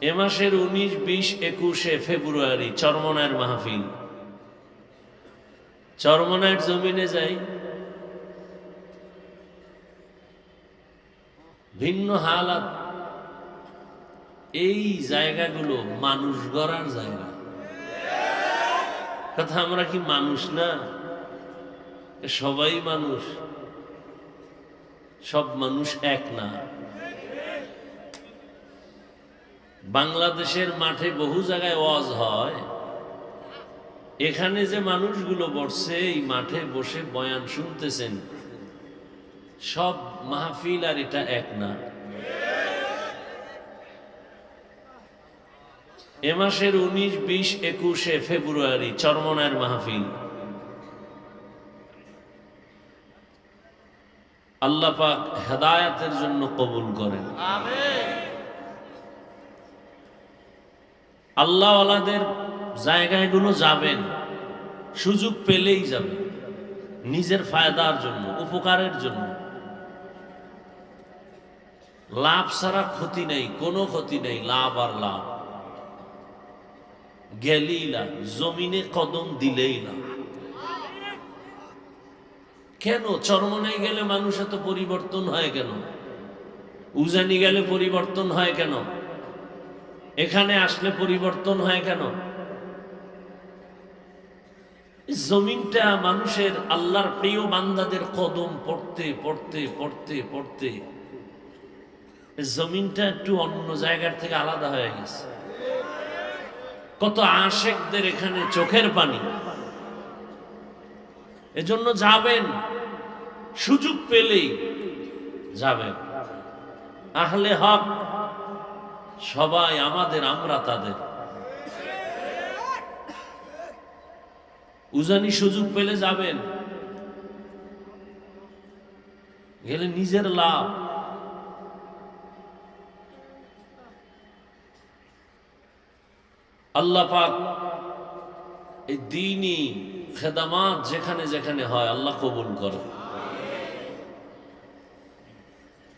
এ মাসের উনিশ, বিশ, একুশে ফেব্রুয়ারি চরমনায়ের মাহফিল। চরমনায়ের জমিনে যাই। ভিন্ন হালাত। এই জায়গাগুলো মানুষ গড়ার জায়গা। কথা আমরা কি মানুষ না? সবাই মানুষ। সব মানুষ এক না। বাংলাদেশের মাঠে বহু জায়গায় ওয়াজ হয়। এখানে যে মানুষগুলো বসছে, এই মাঠে বসে বয়ান শুনতেছেন, সব মাহফিল আর এটা এক না। এ মাসের উনিশ, বিশ, একুশে ফেব্রুয়ারি চরমনায়ের মাহফিল। আল্লাহ পাক হেদায়াতের জন্য কবুল করেন। আল্লাহওয়ালাদের জায়গাগুলো যাবেন, সুযোগ পেলেই যাবেন নিজের ফায়দার জন্য, উপকারের জন্য। লাভ ছাড়া ক্ষতি নেই, কোনো ক্ষতি নেই, লাভ আর লাভ। গেলেই লাভ, জমিনে কদম দিলেই লাভ। কেন? চরমনে গেলে মানুষ এত পরিবর্তন হয় কেন? উজানি গেলে পরিবর্তন হয় কেন? এখানে আসলে পরিবর্তন হয় কেন? জমিনটা মানুষের আল্লাহর প্রিয় বান্দাদের কদম পড়তে পড়তে পড়তে পড়তে জমিনটা একটু অন্য জায়গার থেকে আলাদা হয়ে গেছে। কত আশেকদের এখানে চোখের পানি। এজন্য যাবেন, সুযোগ পেলেই যাবেন। আহলে হক সবাই আমাদের, আমরা তাদের। উজানি সুযোগ পেলে যাবেন। গেলে নিজের লাভ। আল্লাহ পাক এই দিনই খেদামাত যেখানে যেখানে হয়, আল্লাহ কবুল করে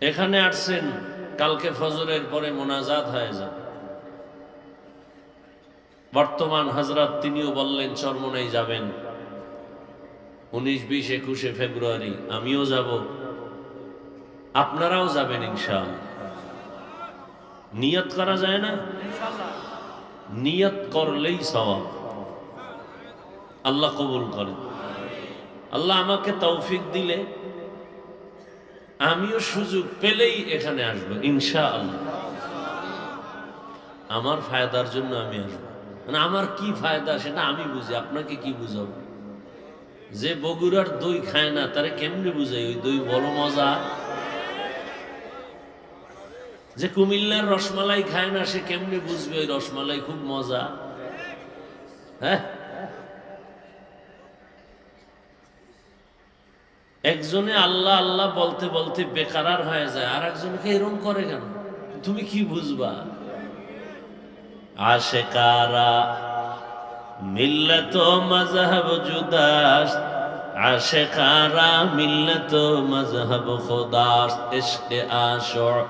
এখানে আসছেন কালকে ফজরের পরে মোনাজাত হয়ে যাবে। বর্তমান হাজরাত তিনিও বললেন, চরমনাই যাবেন। উনিশ, বিশ, একুশে ফেব্রুয়ারি আমিও যাব। আপনারাও যাবেন ইনশাল নিয়ত করা যায় না? নিয়ত করলেই সওয়াব। আল্লাহ কবুল করেন। আল্লাহ আমাকে তৌফিক দিলে আমিও সুযোগ পেলেই এখানে আসব ইনশা আল্লাহ আমার ফায়দার জন্য আমি আসব। মানে আমার কি ফায়দা সেটা আমি বুঝি, আপনাকে কি বুঝাবো? যে বগুড়ার দই খায় না, তারা কেমনি বুঝাই ওই দই বড় মজা? যে কুমিল্লার রসমালাই খায় না, সে কেমনি বুঝবে ওই রসমালাই খুব মজা? হ্যাঁ? একজনে আল্লাহ আল্লাহ বলতে বলতে বেকারার হয়ে যায় আর একজনকে এরম করে কেন? তুমি কি বুঝবা? আশেকারা, মিল্লত মজহব জুদাস আশেকারা, মিল্লত মজহব খুদাস ইশকে আশর,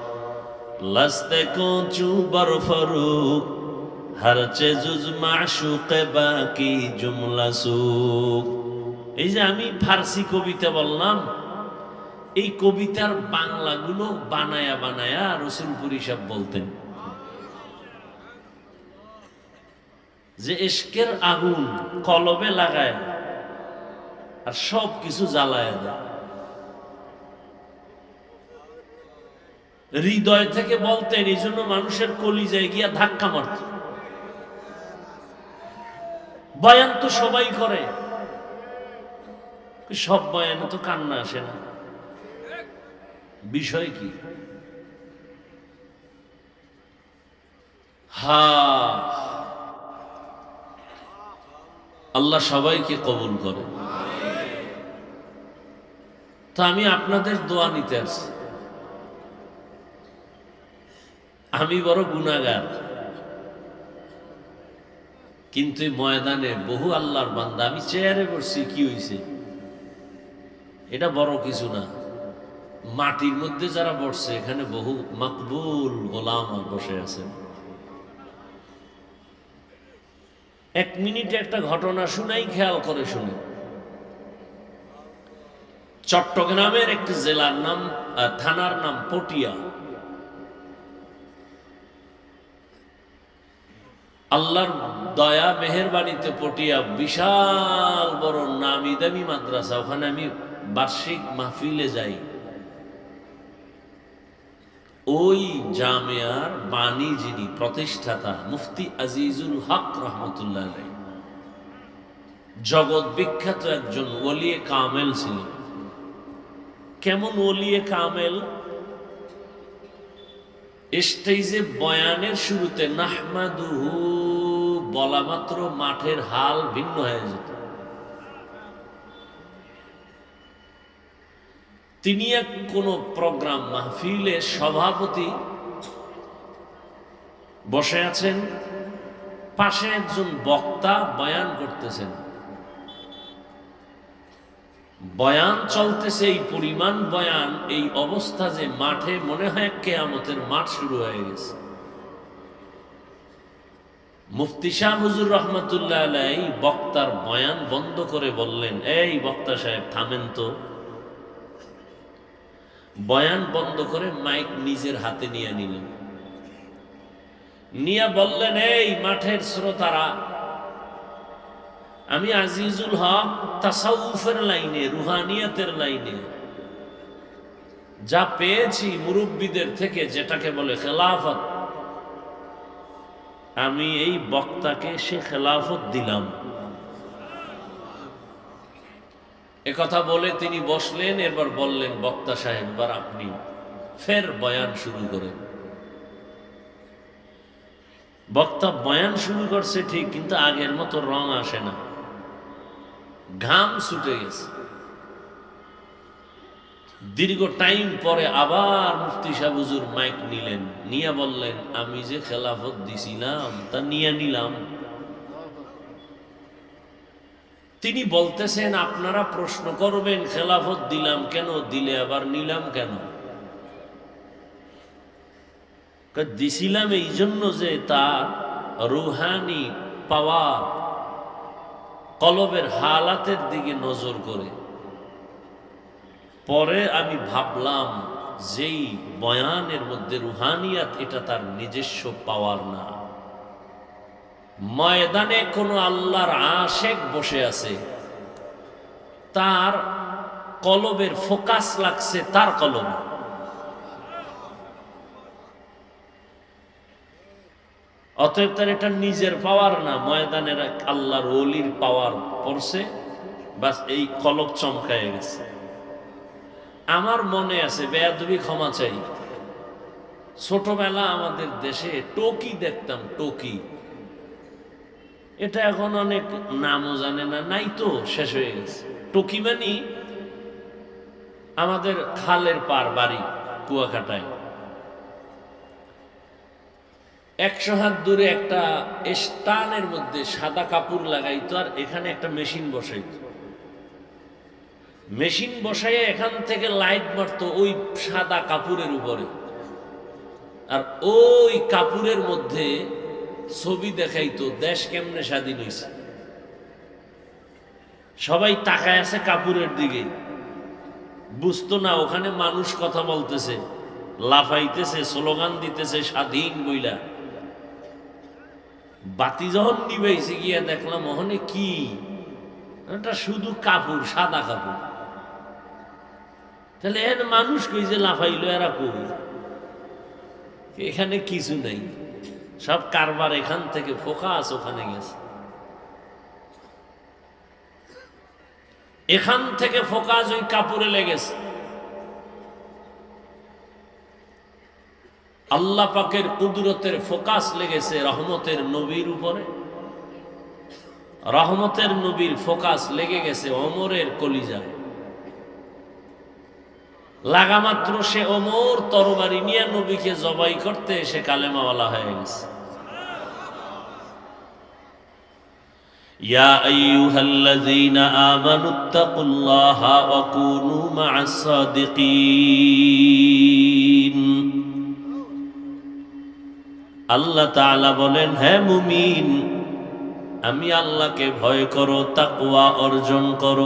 লস্তে কোচু বর ফরুক হর চে জুজ মাশুকে বাকি জুমলা সুক এই যে আমি ফার্সি কবিতা বললাম, এই কবিতার বাংলাগুলো বানায়া বানায়া রসুলপুরি সব বলতেন। যে এশকের আগুন কলবে লাগায়, আর সব কিছু জ্বালায় দেয়। হৃদয় থেকে বলতেন, এই জন্য মানুষের কলিজায় গিয়া ধাক্কা মারত। বয়ান তো সবাই করে। সব বয়ানে তো কান্না আসে না। বিষয় কি? হা। আল্লাহ সবাইকে কবুল করে। তো আমি আপনাদের দোয়া নিতে আসছি। আমি বড় গুণাগার কিন্তু ময়দানে বহু আল্লাহর বান্দা, আমি চেয়ারে বসছি, কি হয়েছে এটা বড় কিছু না। মাটির মধ্যে যারা বসছে, এখানে বহু মাকবুল গোলাম বসে আছেন এক মিনিটে একটা ঘটনা শুনাই খেয়াল করে শুনে। চট্টগ্রামের একটি জেলার নাম থানার নাম পটিয়া। আল্লাহর দয়া, মেহেরবানিতে পটিয়া বিশাল বড় নামি দামি মাদ্রাসা। ওখানে আমি বার্ষিক মাহফিলে যাই, ওই জামিয়ার বাণী যিনি প্রতিষ্ঠাতা মুফতি আজিজুল হক রহমতুল্লাহ জগৎ বিখ্যাত একজন ওলিয়ে কামেল ছিলেন। কেমন ওলিয়ে কামেল? স্টেজে বয়ানের শুরুতে নাহমাদুহু বলা মাত্র মাঠের হাল ভিন্ন হয়ে যেত। তিনি এক কোনো প্রোগ্রাম মাহফিলে সভাপতি বসে আছেন, পাশে একজন বক্তা বয়ান করতেছেন। বয়ান চলতেছে, এই পরিমাণ বয়ান, এই অবস্থা যে মাঠে মনে হয় কেয়ামতের মাঠ শুরু হয়ে গেছে। মুফতি শাহ হুজুর রহমতুল্লাহ বক্তার বয়ান বন্ধ করে বললেন, এই বক্তা সাহেব, থামেন তো। বয়ান বন্ধ করে মাইক নিজের হাতে নিয়ে নিলেন নিয়ে বললেন, এই মাঠের শ্রোতারা, আমি আজিজুল হক তাসাউফের লাইনে, রুহানিয়াতের লাইনে। যা পেয়েছি মুরব্বীদের থেকে, যেটাকে বলে খেলাফত, আমি এই বক্তাকে সে খেলাফত দিলাম। কথা বলে তিনি বসলেন এবার বললেন, বক্তা সাহেব, এবার আপনি ফের বয়ান শুরু করেন। বক্তা বয়ান শুরু করছে ঠিক, কিন্তু আগের মতো রং আসে না। ঘাম ছুটে গেছে। দীর্ঘ টাইম পরে আবার মুফতি সাহেব হুজুর মাইক নিলেন, নিয়ে বললেন, আমি যে খেলাফত দিছিলাম, তা নিয়ে নিলাম। তিনি বলতেছেন, আপনারা প্রশ্ন করবেন, খেলাফত দিলাম কেন? দিলে আবার নিলাম কেন? দিছিলাম এই জন্য যে তার রুহানি পাওয়ার কলবের হালাতের দিকে নজর করে। পরে আমি ভাবলাম, যেই বয়ানের মধ্যে রুহানিয়াত, এটা তার নিজস্ব পাওয়ার না। ময়দানে কোনো আল্লাহর আশেক বসে আছে। তার কলবের ফোকাস লাগছে, তার কলবে। অতএব তার এটা নিজের পাওয়ার না, ময়দানের আল্লাহর ওলির পাওয়ার পড়ছে, বাস এই কলব চমকায় গেছে। আমার মনে আছে, বেয়াদবি ক্ষমা চাই। ছোটবেলা আমাদের দেশে টকি দেখতাম, টকি। এটা এখন অনেক নামও জানে না, নাই তো, শেষ হয়ে গেছে। টকি মানি আমাদের খালের পার বাড়ি, কুয়াকাটায়। একশো হাত দূরে একটা স্টানের মধ্যে সাদা কাপড় লাগাইতো আর এখানে একটা মেশিন বসাইতো। মেশিন বসাইয়ে এখান থেকে লাইট মারতো ওই সাদা কাপড়ের উপরে। আর ওই কাপড়ের মধ্যে ছবি দেখাইতো, দেশ কেমনে স্বাধীন হয়েছে সবাই তাকায় আছে কাপুরের দিকে। বুঝতো না, ওখানে মানুষ কথা বলতেছে, লাফাইতেছে, স্লোগান দিতেছে, স্বাধীন বইলা। বাতি যখন নিবাইছে গিয়া দেখলাম, ওখানে কি? এটা শুধু কাপড় সাদা কাপড় তাহলে এর মানুষ কই যে লাফাইলো, এরা কই? এখানে কিছু নেই। সব কারবার এখান থেকে ফোকাস ওখানে গেছে। এখান থেকে ফোকাস ওই কাপড়ে লেগেছে। আল্লাহ পাকের কুদরতের ফোকাস লেগেছে রহমতের নবীর উপরে। রহমতের নবীর ফোকাস লেগে গেছে অমরের কলিজায়। লাগামাত্র সে অমর তরবারি নিয়ে নবীকে জবাই করতে সে কালেমাওয়ালা হয়ে গেছে يا أيها الذين آمنوا اتقوا الله وكونوا مع الصادقين আল্লাহ তাআলা বলেন হ্যাঁ মুমিন আমি আল্লাহকে ভয় করো তাকুয়া অর্জন করো